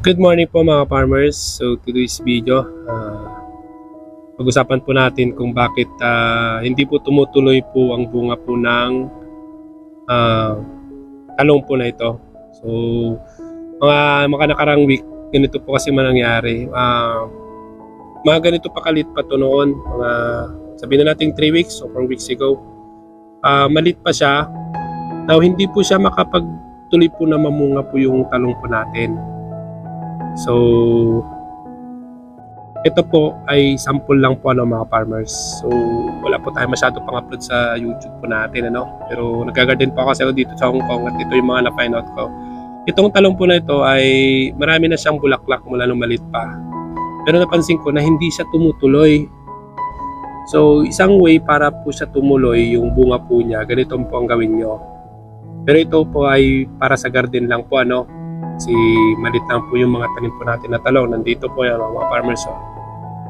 Good morning po mga farmers. So today's video, uh, pag-usapan po natin kung bakit ah, hindi po tumutuloy po ang bunga po ng ah, talong po na ito. So mga mga nakarang week, ganito po kasi manangyari. Ah, mga ganito pa kalit pa to noon, mga sabihin na natin 3 weeks o 4 weeks ago. Ah, malit pa siya. Now hindi po siya makapagtuloy po na mamunga po yung talong po natin. So, ito po ay sample lang po ano mga farmers. So, wala po tayo masyado pang upload sa YouTube po natin ano. Pero nag-garden po ako dito sa Hong Kong at ito yung mga na-find out ko. Itong talong po na ito ay marami na siyang bulaklak mula nung malit pa. Pero napansin ko na hindi siya tumutuloy. So, isang way para po siya tumuloy yung bunga po niya, ganito po ang gawin nyo. Pero ito po ay para sa garden lang po ano, si malit lang po yung mga tanim po natin na talong. Nandito po yan mga farmers. Oh.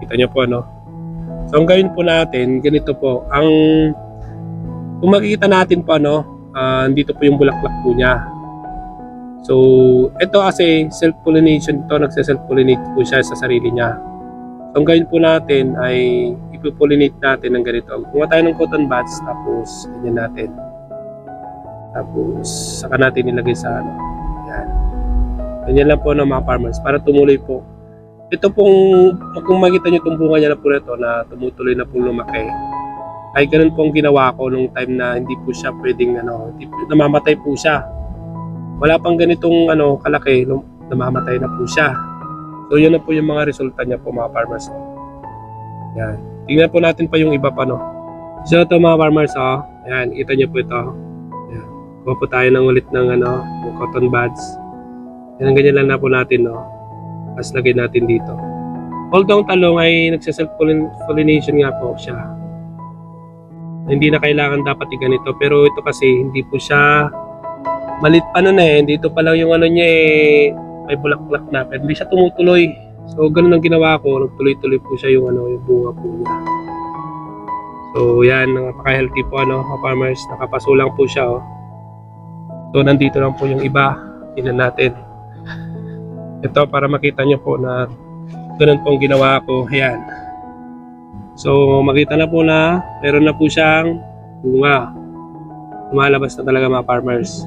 Kita nyo po ano. So ang gawin po natin, ganito po. Ang kung makikita natin po ano, ah, dito po yung bulaklak po niya. So ito kasi self-pollination to, nagse-self-pollinate po siya sa sarili niya. So ang gawin po natin ay ipopollinate natin ng ganito. Kumuha tayo ng cotton buds tapos ganyan natin. Tapos saka natin ilagay sa ano. Yan. Ganyan lang po ng mga farmers para tumuloy po. Ito pong, kung makita nyo itong bunga niya na po ito na tumutuloy na pong lumaki, ay ganun po ang ginawa ko nung time na hindi po siya pwedeng ano, hindi po, namamatay po siya. Wala pang ganitong ano, kalaki, namamatay na po siya. So yun na po yung mga resulta niya po mga farmers. Yan. Tingnan po natin pa yung iba pa no. So ito mga farmers oh. Ayan, kita niyo po ito. Ayan. Kuha po tayo ng ulit ng ano, cotton buds. Yan, ganyan lang na po natin, no? Tapos lagay natin dito. Although ang talong ay nagsa-self-pollination nga po siya. Hindi na kailangan dapat i-ganito. Pero ito kasi hindi po siya malit pa nun eh. Dito pa lang yung ano niya eh, may bulaklak na. Pero hindi siya tumutuloy. So, ganun ang ginawa ko. Nagtuloy-tuloy po siya yung, ano, yung bunga po niya. So, yan. Napaka-healthy po, ano, farmers. Nakapasulang po siya, oh. So, nandito lang po yung iba. Tingnan natin. Ito para makita nyo po na ganun pong ginawa ko. Ayan. So makita na po na meron na po siyang bunga. Lumalabas na talaga mga farmers.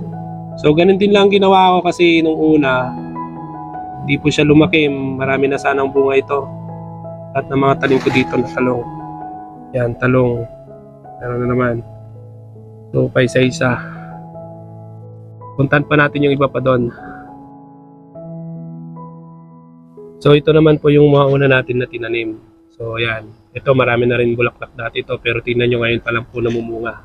So ganun din lang ginawa ko kasi nung una di po siya lumaki. Marami na sanang bunga ito. At ng mga tanim ko dito na talong. Yan, talong. Meron na naman. So pa isa-isa. Puntan pa natin yung iba pa doon. So ito naman po yung mga una natin na tinanim. So ayan, ito marami na rin bulaklak dati ito pero tingnan nyo ngayon pa lang po namumunga.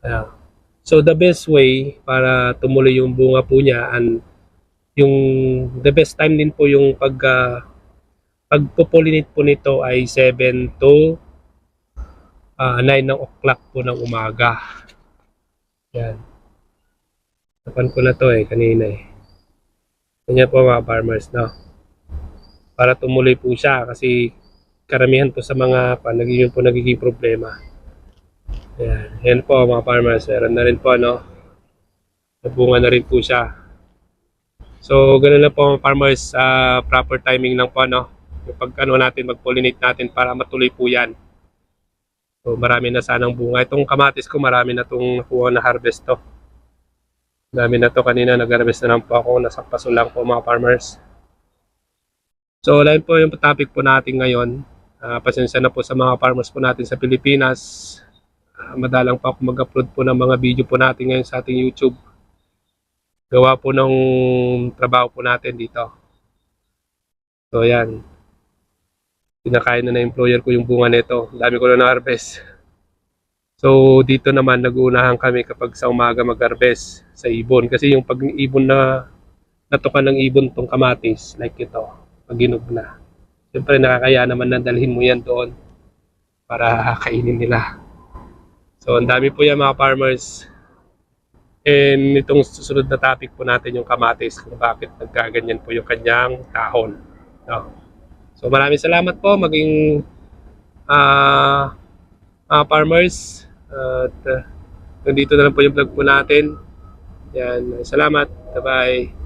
Ayan. So the best way para tumuloy yung bunga po niya and yung the best time din po yung pag uh, pagpo-pollinate po nito ay 7 to uh, 9 ng o'clock po ng umaga. Yan. Napan ko na to eh kanina eh. Ganyan po mga farmers no para tumuloy po siya kasi karamihan po sa mga pa, nagiging po nagiging problema. Ayan, yan po mga farmers, meron na rin po ano, nabunga na rin po siya. So, ganun lang po mga farmers, uh, proper timing lang po ano, yung pag ano natin, mag-pollinate natin para matuloy po yan. So, marami na sanang bunga. Itong kamatis ko, marami na itong nakuha na harvest to. Dami na to kanina, nag-harvest na lang po ako, nasa paso lang po mga farmers. So, yun po yung topic po natin ngayon. Uh, pasensya na po sa mga farmers po natin sa Pilipinas. Uh, madalang pa ako mag-upload po ng mga video po natin ngayon sa ating YouTube. Gawa po ng trabaho po natin dito. So, yan. Pinakain na na employer ko yung bunga nito. Dami ko na na-harvest. So, dito naman nag-uunahan kami kapag sa umaga mag-harvest sa ibon. Kasi yung pag-ibon na natukan ng ibon tong kamatis, like ito, pag ginog na. Siyempre nakakaya naman na dalhin mo yan doon para kainin nila. So ang dami po yan mga farmers. And itong susunod na topic po natin yung kamatis kung bakit nagkaganyan po yung kanyang tahon. No. So maraming salamat po maging uh, mga farmers. At uh, nandito na lang po yung vlog po natin. Yan. Salamat. Bye-bye.